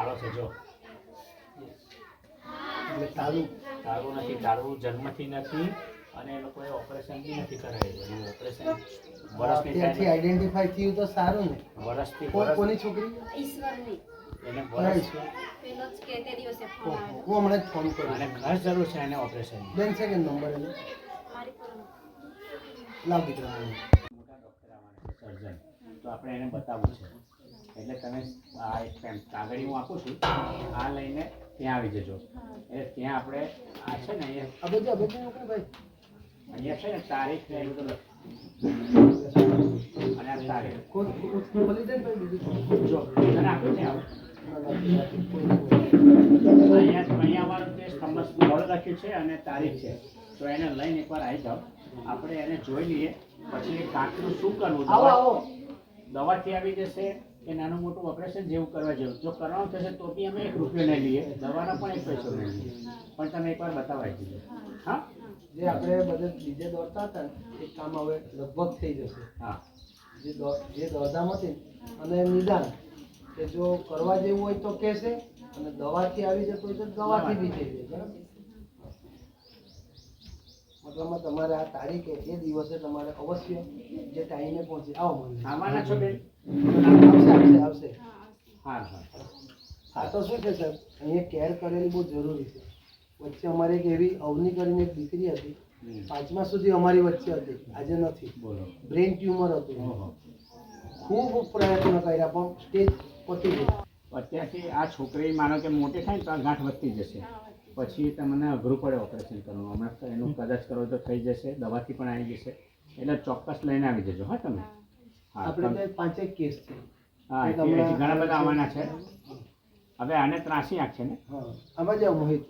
ખાડો છે જો. એટલે તારું તારું નથી તારું જન્મથી નથી અને એ લોકોએ ઓપરેશન બી નથી કરાવેલું ઓપરેશન વર્ષની ત્યાંથી આઈડેન્ટિફાઈ થયું તો સારું ને. વર્ષથી કોની છોકરી? ઈશ્વરની. એને વર્ષ હું હમણાં જ ફોન અને ઘર જરૂર છે એને ઓપરેશન બેન છે કે નંબર એનો લાવ દીકરા મોટા ડૉક્ટર આવવાના સર્જન તો આપણે એને બતાવવું છે. એટલે તમે આ એક કાગળી હું આપું છું આ લઈને ત્યાં આવી જજો. એટલે ત્યાં આપણે આ છે ને અહીંયા ભાઈ? અહીંયા છે ને તારીખ ને એવું બધું અને આ તારીખ. જો તને આપ્યું આવું. અહીંયા અહીંયા અમારું તે સ્તંભ સ્થળ લખ્યું છે અને તારીખ છે. તો એને લઈને એકવાર આવી જાઓ. આપણે એને જોઈ લઈએ. પછી કાકરું શું કરવું? દવાથી આવી જશે. કે નાનું મોટું ઓપરેશન જેવું કરવા જેવું. જો કરવાનું થશે તો બી અમે એક રૂપિયો નહીં લઈએ. દવાના પણ એક પૈસો નહીં લઈએ. પણ તમે એકવાર બતાવાય દીધો હા? જે આપણે બધા બીજે દોડતા હતા ને એ કામ હવે લગભગ થઈ જશે. હા. જે જે દોડધામ હતી અને નિદાન કે જો કરવા જેવું હોય તો કહેશે અને દવાથી આવી જતું હોય તો દવાથી બી થઈ જાય બરાબર? મતલબમાં તમારે આ તારીખે એ દિવસે તમારે અવશ્ય જે ટાઈમે પહોંચી. આવો મને આવવાના છો બેન? આવશે આવશે આવશે. હા હા હા તો શું છે સર અહીંયા કેર કરેલી બહુ જરૂરી છે. વચ્ચે અમારે એક એવી અવની કરીને એક દીકરી હતી. પાંચમા સુધી અમારી વચ્ચે હતી. આજે નથી. બોલો. બ્રેન ટ્યુમર હતું. ખૂબ પ્રયત્ન કર્યા પણ સ્ટેજ પતી ગઈ અત્યારથી આ છોકરી માનો કે મોટી થાય ને તો આ ગાંઠ વધતી જશે. પછી તમને અઘરું પડે ઓપરેશન કરવાનું. હમણાં તો એનું કદાચ કરો તો થઈ જશે દવાથી પણ આવી જશે. એટલે ચોક્કસ લઈને આવી જજો હા તમે? આપણે પાંચેક કેસ છે. હા ઘણા બધા આવવાના છે. હવે આને ત્રાસી આંખ છે ને? આમાં જાઓ મોહિત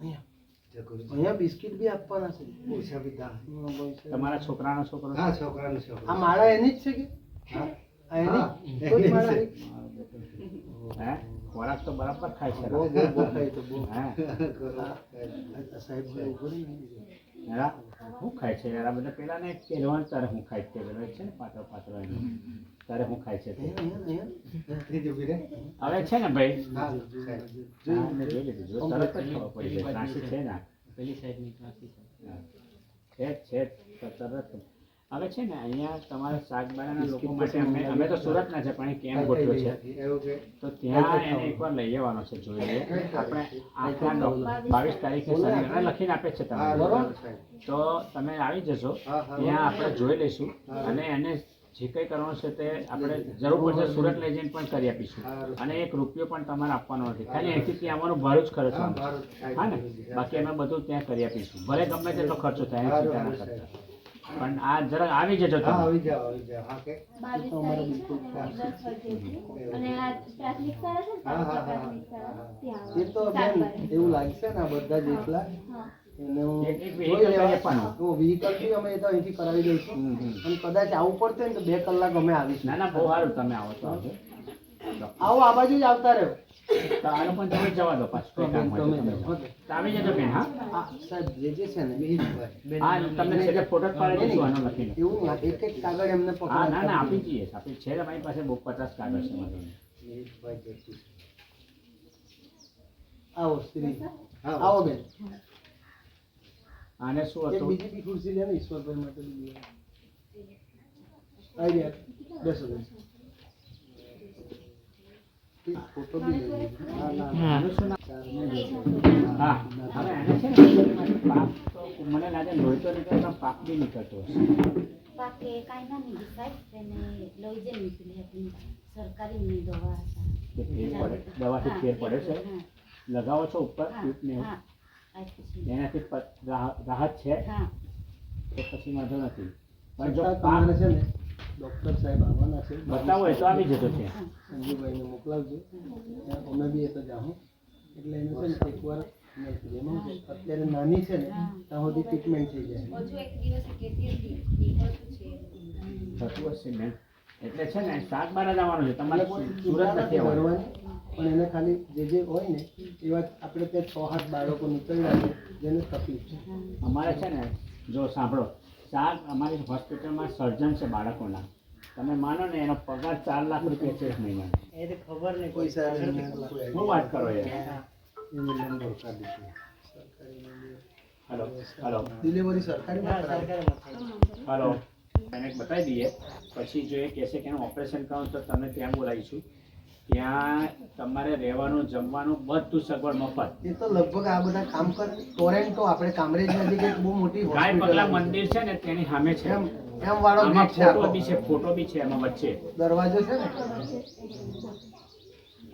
અહીંયા. અહીંયા બિસ્કિટ બી આપવાના છે. ઓછા હા, તમારા છોકરાનો છોકરો હા છોકરાનું છોકરો આ માળા એની જ છે કે? હા. એની કોઈ માળા હે? ખોરાક તો બરાબર ખાય છે. બહુ બહુ બહુ ખાય તો બહુ. હે. સાહેબ. યાર ખાય છે? યાર આ બધા પેલા ને કહેવાનું તારે હું ખાય છે? પેલો છે ને પાતળો પાતળો એનો. તારે હું ખાય છે. હવે છે ને ભાઈ? મેં જોઈ લીધું. જો તરત જ ખબર પડી જાય ત્રાસી છે ને? પેલી સાઈડની ત્રાસી છે છે તરત હવે છે ને અહીંયા તમારા શાકબારાના લોકો માટે અમે અમે તો સુરતના છે પણ એ કેમ્પ ગોઠવ્યો છે? તો ત્યાં એને એકવાર લઈ જવાનો છે જોઈએ આપણે આટલા બાવીસ તારીખે શનિવારે લખીને આપે છે તમે બરોબર તો તમે આવી જશો. ત્યાં આપણે જોઈ લઈશું. અને એને જે કંઈ કરવાનું છે તે આપણે જરૂર પડશે સુરત લઈ જઈને પણ કરી આપીશું. અને એક રૂપિયો પણ તમારે આપવાનો નથી. ખાલી અહીંથી ત્યાં આવવાનું ભાડું જ ખર્ચ હા ને? બાકી અમે બધું ત્યાં કરી આપીશું. ભલે ગમે તેટલો ખર્ચો થાય પણ આ જરા આવી જજો હા તમે આવી જાવ આવી જાવ હા કે? તો દસ વાગ્યેથી અને આ પ્રાથમિક શાળા છે હા, હા, હા, પ્રાથમિક શાળા. ત્યાં એ તો બેન એવું લાગશે ને બધા જ એકલા એને હું vehicle બી અમે તો અહીંથી કરાવી દઈશું. અને કદાચ આવવું પડશે ને તો બે કલાક અમે આવીશું. ના ના બહુ સારું તમે આવો તો. આવો આ બાજુ જ આવતા રહ્યો આનો પણ તમે જવા દો પાછું કામ તમે તમે જાઓ. જાઓ. તો આવી જજો બેન હા? સાહેબ જે જે છે ને હા તમને છેલ્લે ફોટો પાડી દઈશું આનો લખીને એવું એક એક કાગળ એમને હા ના ના આપી જઈએ આપી છે અમારી પાસે બહુ પચાસ કાગળ છે મારી આવો સ્ત્રી. આવો બેન. આને શું હતું? બીજી બી ખુરશી લે ને ઈશ્વરભાઈ માટે બી આવી ગયા બેસો બેસો. મને લાગે લોહી તો નીકળે પાપ બી નીકળતો પાકે કાંઈ ના તેને લઈ જે નીકળી હતી સરકારી દવા હતા દવાથી ફેર પડે છે લગાવો છો ઉપર ટ્યુબ ને. એનાથી રાહત છે તો પછી વાંધો નથી પણ જો પાક છે ને ડૉક્ટર સાહેબ આવવાના છે. બતાવો હોય તો આવી જતો છે સંજુભાઈને મોકલાવજો. અમે બી એ તો જાઉં એટલે એને છે ને એકવાર અત્યારે નાની છે ને ત્યાં સુધી ટ્રીટમેન્ટ થઈ જાય. એટલે છે ને સાત બાર જવાનું આવવાનું છે તમારે કોઈ સુરત નથી આવવાનું. પણ એને ખાલી જે જે હોય ને એવા આપણે ત્યાં છ હાથ બાળકો નીકળ્યા છે જેને તકલીફ છે. અમારે છે ને જો સાંભળો સાત અમારી હોસ્પિટલમાં સર્જન છે બાળકોના. તમે માનો ને એનો પગાર ચાર લાખ રૂપિયા છે મહિનાનો. એ તો ખબર નહીં કોઈ શું વાત કરો યાર હેલો. Hello hello. ડિલિવરી સરકારી સરકારીમાં એને બતાવી દઈએ. પછી જો એ કહેશે કે એનું ઓપરેશન કરો તો તમને ત્યાં બોલાવીશું. ત્યાં તમારે રહેવાનું જમવાનું બધું સગવડ મફત. એ તો લગભગ આ બધા કામ કર ટોરેન્ટો આપણે કામરેજ નજીક એક બહુ મોટી ગાય પગલા મંદિર છે ને તેની સામે છે. એમ એમ વાળો ગેટ છે ફોટો બી છે ફોટો બી છે એમાં વચ્ચે. દરવાજો છે ને?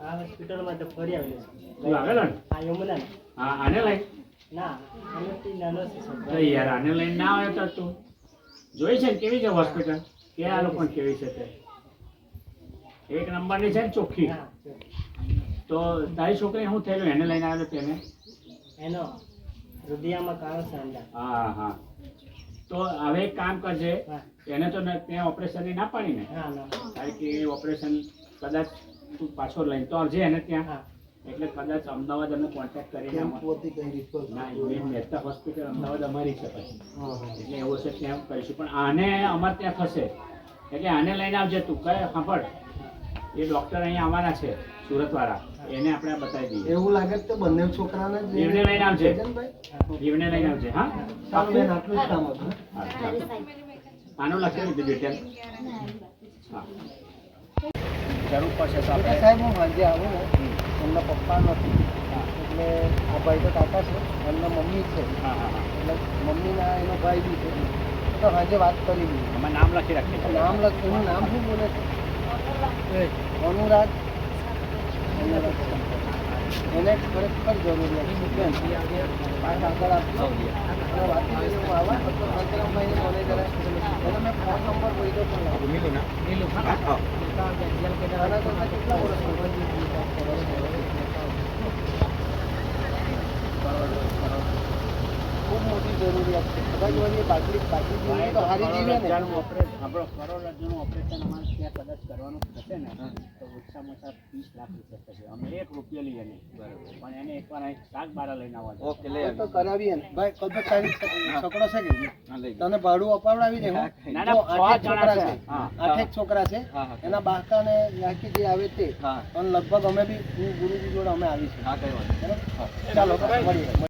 આ હોસ્પિટલમાં તો ફરી આવેલું છે. આવેલો ને? આ યમુના હા આને લઈ. ના નાનો છે યાર આને લઈને ના આવે તો તું. જોઈ છે ને કેવી છે હોસ્પિટલ કે આ લોકો કેવી છે તે? એક નંબરની છે ને ચોખ્ખી. હા, તો તારી છોકરી શું થયેલું? એને લઈને આવ્યો તેને? એનો હૃદયમાં કાળો સાંડા. હા હા. તો હવે એક કામ કરજે. એને તો ન- ત્યાં ઓપરેશનની ના પાડી ને ના. કારણ કે ઓપરેશન કદાચ તું પાછો લઈને તો આવજે એને ત્યાં. હા. એટલે કદાચ અમદાવાદ અમે કોન્ટેક્ટ કરીને મહેતા હોસ્પિટલ અમદાવાદ અમારી છે પછી. હા હા. એટલે એવું છે ત્યાં કરીશું. પણ આને અમારે ત્યાં થશે. એટલે આને લઈને આવજે તું. કઈ સાંભળ એ ડોક્ટર અહીંયા આવવાના છે સુરતવાળા. એને આપણે બતાવી દઈએ. એવું લાગે છે કે બંને છોકરાને જીવને લઈને આવજે. જીવને લઈને આવજે હા? સારું બેન આટલું જ કામ હતું. આનું લખી દીધું ડિટેલ હા. જરૂર પડશે સાહેબ સાહેબ હું સાંજે આવું. એમના પપ્પા નથી. એટલે આ ભાઈ તો કાકા છે. એમના મમ્મી છે. હા હા હા. એટલે મમ્મીના એનો ભાઈ બી છે. તો સાંજે વાત કરી દીધી નામ લખી રાખીએ. નામ લખ એનું નામ શું બોલે છે? અનુરાગ. એને ખરેખર જરૂરિયાત બેન પાંચ આગળ આપજો. અને હું આવા તો શંકરમભાઈને મને જરા એને મેં ફોન નંબર બોલ્યો પણ લાવ્યો. મિલું ના મિલું હા. હા. આના કરતાં કેટલા વર્ષ સંબંધિત ખૂબ મોટી જરૂરિયાત છે કદાચ વળી એ બાટલી બાટલી જીવી તો હારી જીવે ને આપણો કરોડરજ્જાનું ઓપરેશન અમારે ત્યાં કદાચ કરવાનું થશે ને. તો ઓછામાં ઓછા ત્રીસ લાખ રૂપિયા થશે. અમે એક રૂપિયા લઈએ નહીં. પણ એને એકવાર અહીં શાક બારા લઈને આવવા ઓકે એ તો કરાવીએ ને. ભાઈ કલ્પક સાહેબ છકડો છે કે તને ભાડું અપાવડાવી દે હું. ના, ના, જણા છોકરા છે. આઠેક છોકરા છે. એના બાકાને નાખી જે આવે તે. અને લગભગ અમે બી હું ગુરુજી જોડે અમે આવીશું. છે ચાલો મળીએ.